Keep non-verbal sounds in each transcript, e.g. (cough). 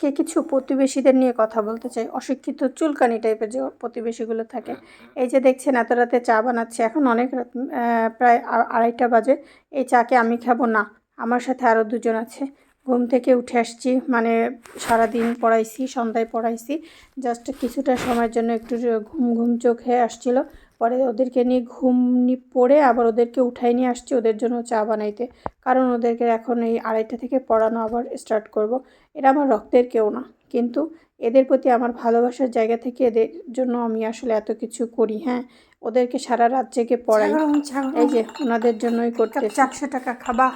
আজকে কিছু প্রতিবেশীদের নিয়ে কথা বলতে চাই। অশিক্ষিত চুলকানি টাইপের যে প্রতিবেশীগুলো থাকে। এই যে দেখছেন, এত রাতে চা বানাচ্ছে। এখন অনেক রাত প্রায় আড়াইটা বাজে। এই চাকে আমি খাব না। আমার সাথে আরও দুজন আছে। ঘুম থেকে উঠে আসছি। মানে সারাদিন পড়াইছি, সন্ধ্যায় পড়াইছি। জাস্ট কিছুটা সময়ের জন্য একটু ঘুম ঘুম চোখে আসছিল। পরে ওদেরকে নিয়ে ঘুম নি- পড়ে আবার ওদেরকে উঠাই নিয়ে আসছি ওদের জন্য চা বানাইতে। কারণ ওদেরকে এখন এই আড়াইটা থেকে পড়ানো আবার স্টার্ট করব। এরা আমার রক্তের কেউ না। কিন্তু এদের প্রতি আমার ভালোবাসার জায়গা থেকে এদের জন্য আমি আসলে এত কিছু করি হ্যাঁ? ওদেরকে সারা রাত জেগে পড়াই। এই যে ওনাদের জন্যই করতে চারশো টাকা খাবা।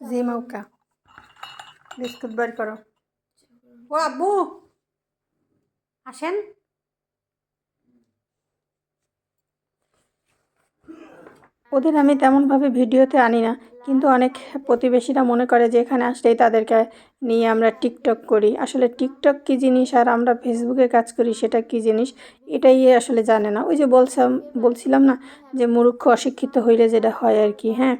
জি মৌকা বিস্কুট বার করো। ও আব্বু! আসেন। ওদের আমি তেমনভাবে ভিডিওতে আনি না, কিন্তু অনেক প্রতিবেশীরা মনে করে যে এখানে আসলেই তাদেরকে নিয়ে আমরা টিকটক করি। আসলে টিকটক কী জিনিস আর আমরা ফেসবুকে কাজ করি সেটা কী জিনিস এটাই আসলে জানে না। ওই যে বলছিলাম বলছিলাম না যে মূর্খ অশিক্ষিত হইলে যেটা হয় আর কি হ্যাঁ?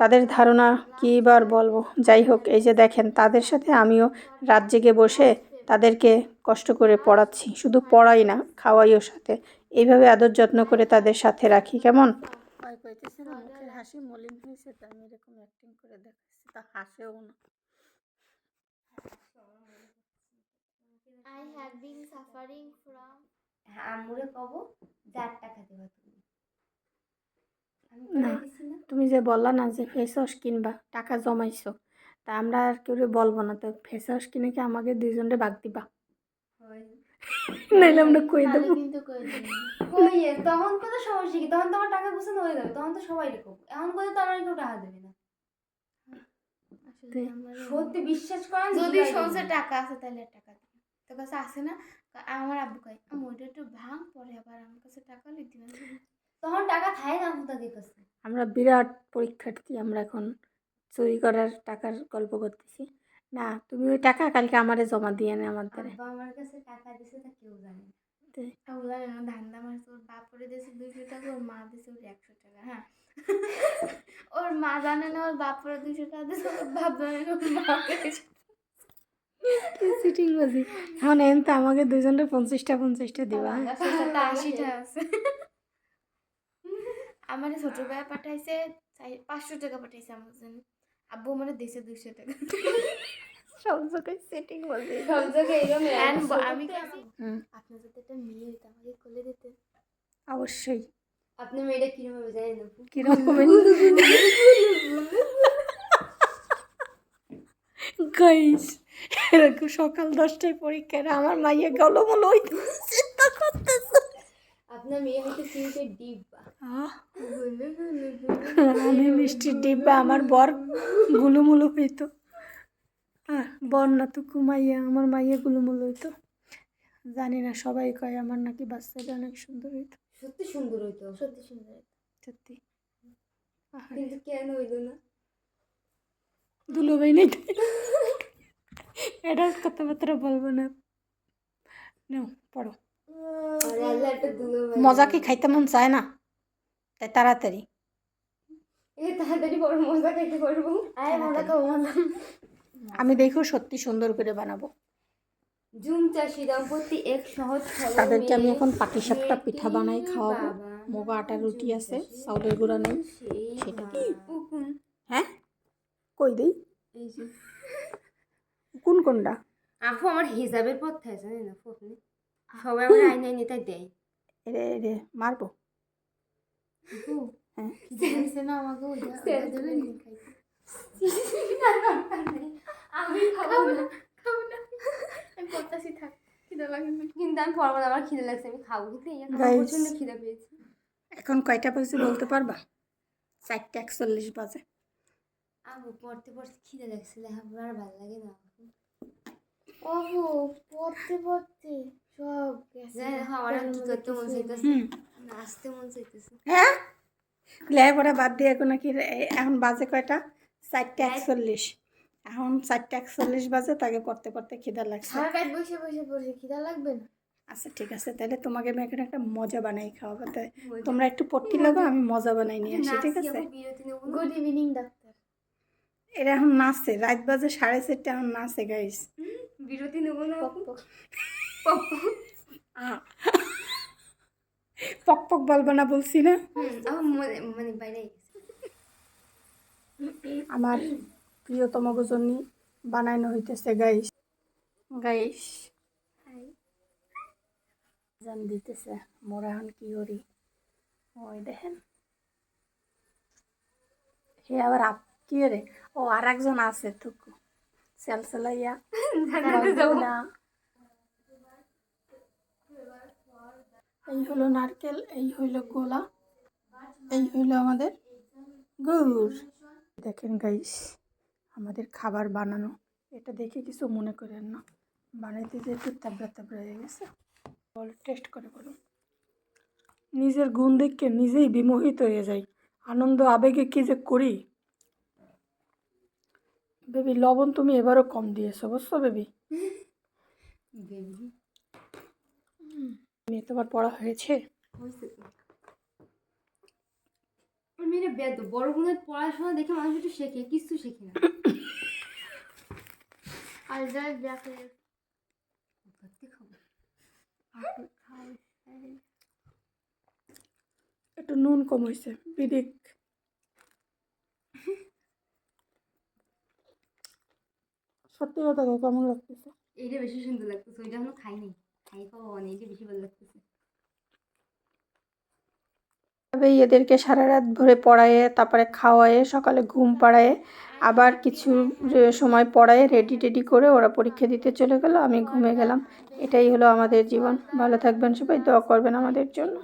তাদের ধারণা কী বার বলব? যাই হোক, এই যে দেখেন, তাদের সাথে আমিও রাত জেগে বসে তাদেরকে কষ্ট করে পড়াচ্ছি। শুধু পড়াই না, খাওয়াইও সাথে। এইভাবে আদর যত্ন করে তাদের সাথে রাখি, কেমন? মুখের হাসি মলিন হয়েছে তা আমি এরকম অ্যাক্টিং করে দেখাচ্ছি তা হাসেও না। I have been suffering from হ্যাঁ আম্মুরে কব যার টাকা দেবা তুমি। না। না। তুমি যে বললা না যে ফেস ওয়াশ কিনবা টাকা জমাইছো তা আমরা আর কেউ বলব না তো ফেস ওয়াশ কিনে কি আমাকে দুইজনে বাগ দিবা? হয়। নাইলে আমরা কই দেবো? কিন্তু কই কই এ, তখন কত সমস্যা কি তখন তোমার টাকা পছন্দ হয়ে যাবে তখন তো সবাই এখন করে তো আমার কেউ টাকা দেবে না। সত্যি বিশ্বাস করেন যদি সংসার টাকা আছে তাহলে টাকা দিবে তোর কাছে আছে না? আমার আব্বু কয় আমি ওইটা একটু ভাঙ পরে আবার আমার কাছে টাকা লিখতে তখন টাকা থাকে না তাদের কাছে? আমরা বিরাট পরীক্ষার্থী আমরা এখন চুরি করার টাকার গল্প করতেছি। না তুমি ওই টাকা কালকে আমারে জমা দিয়ে নে আমার দ্বারা আমার কাছে টাকা দিছে তা কেউ জানে না। ও না ধান্দা মারছে ওর বাপ করে দিয়েছে দুইশো টাকা ওর মা দিয়েছে ওর একশো টাকা হ্যাঁ। ওর মা জানে না ওর বাপ করে দুইশো টাকা দিয়েছে ওর বাপ জানে না ওর মা সিটিং বাজি। এখন এন তো আমাকে দুজনের পঞ্চাশটা পঞ্চাশটা দিবা হ্যাঁ? আশিটা আছে। আমার ছোট ভাই পাঠাইছে পাঁচশো টাকা পাঠাইছে আমার জন্য। আব্বু আমার দিয়েছে দুইশো টাকা। সব জায়গায় সেটিং সব জায়গায় এরকম আমি আপনার যদি একটা মেয়ে হইতো আমাকে কোলে দিতে। অবশ্যই। আপনি মেয়েটা কিরম হবে জানেন না কীরকম গাইস এরকম সকাল দশটায় পরীক্ষা আর আমার মাইয়া গলমল হইতে চিন্তা করতেছে আপনার মেয়ে ডিব্বা আহ, আমি মিষ্টির ডিব্বা আমার বর গুলুমুলু হইতো। বর না তো কুমাইয়া আমার মাইয়া গুলুমুলু হইতো। জানি না সবাই কয় আমার নাকি বাচ্চাটা অনেক সুন্দর হইতো। সত্যি সুন্দর হইতো। সত্যি সুন্দর সত্যি। কিন্তু কেন হইল না? দুলোবাই নেই এটা কথাবার্তা বলব না। নাও পড়ো। মজা কি খাইতে মন চায় না? তাই তাড়াতাড়ি। তাড়াতাড়ি বড় মজা খাইতে পারব আয় মজা খাব আমি দেখো সত্যি সুন্দর করে বানাবো। জুম চাষি দম্পতি এক সহজ তাদেরকে আমি এখন পাটিসাপটা পিঠা বানাই খাওয়াবো। মোগা আটার রুটি আছে চাউলের গুঁড়া নেই। সেটা হ্যাঁ? কই দেই? কোন কোনটা? আপু আমার হিসাবের পথ থাকে জানেন আপু আপনি সবাই আমার আইনে তাই দেয়। এরে এরে মারবো? কিন্তু আমি পরবো না, আমার খিদে লাগছে আমি খাব কিন্তু প্রচণ্ড খিদে পেয়েছি এখন কয়টা বাজে বলতে পারবা চারটে একচল্লিশ বাজে আপু পড়তে পড়তে খিদে লাগছে লেখাপড়া আর ভালো লাগে না। ওহো পড়তে পড়তে সব হ্যাঁ? লেখাপড়া বাদ দিয়ে এখন নাকি এখন বাজে কয়টা? চারটে একচল্লিশ। এখন চারটে একচল্লিশ বাজে তাকে পড়তে পড়তে খিদা লাগছে। বসে বসে পড়ছে খিদা লাগবে না? আচ্ছা ঠিক আছে তাহলে তোমাকে আমি এখানে একটা মজা বানাই খাওয়াবো। তাই (laughs) তোমরা একটু পড়তে লাগো আমি মজা বানাই নিয়ে আসি ঠিক আছে। গুড ইভিনিং ডাক্তার এরা এখন নাচছে রাত বাজে সাড়ে চারটে এখন নাচে গাইস বিরতি নেব না (laughs) পক পক। বলব না বলছি না? আমার মানে বাইরে আমার প্রিয়তম জন্য বানানো হইতেছে গাইস। গাইস। জান দিতেছে মোরা এখন কি করি? ওই দেখেন। হে আবার আপ কি রে? ও আর একজন আছে টুকু সেলসেলাইয়া। (laughs) না। এই হলো নারকেল, এই হইল গোলা, এই হইল আমাদের গুড়। দেখেন গাইস আমাদের খাবার বানানো। এটা দেখে কিছু মনে করেন না। বানাইতে যে একটু তাবড়া তাবড়া হয়ে গেছে, বল টেস্ট করে বলুন। নিজের গুণ দেখে নিজেই বিমোহিত হয়ে যাই। আনন্দ, আবেগে কি যে করি? বেবি, লবণ তুমি এবারও কম দিয়েছ, বুঝছ বেবি? বেবি? মেয়ে তোমার পড়া হয়েছে? মেয়েরা বেদ বড় বোনের পড়াশোনা দেখে মানুষ একটু শেখে কিছু শেখে না। (coughs) আর যাই করতে খাব একটু নুন কম হয়েছে বিদিক (laughs) সত্যি কথা কেমন লাগতেছে? এইটা বেশি সুন্দর লাগতেছে ওইটা এখনও খাইনি। এভাবেই এদেরকে সারা রাত ভরে পড়ায়ে, তারপরে খাওয়ায়ে, সকালে ঘুম পাড়ায়ে, আবার কিছু সময় পড়ায়ে রেডি টেডি করে ওরা পরীক্ষা দিতে চলে গেল, আমি ঘুমে গেলাম। এটাই হলো আমাদের জীবন। ভালো থাকবেন সবাই, দোয়া করবেন আমাদের জন্য।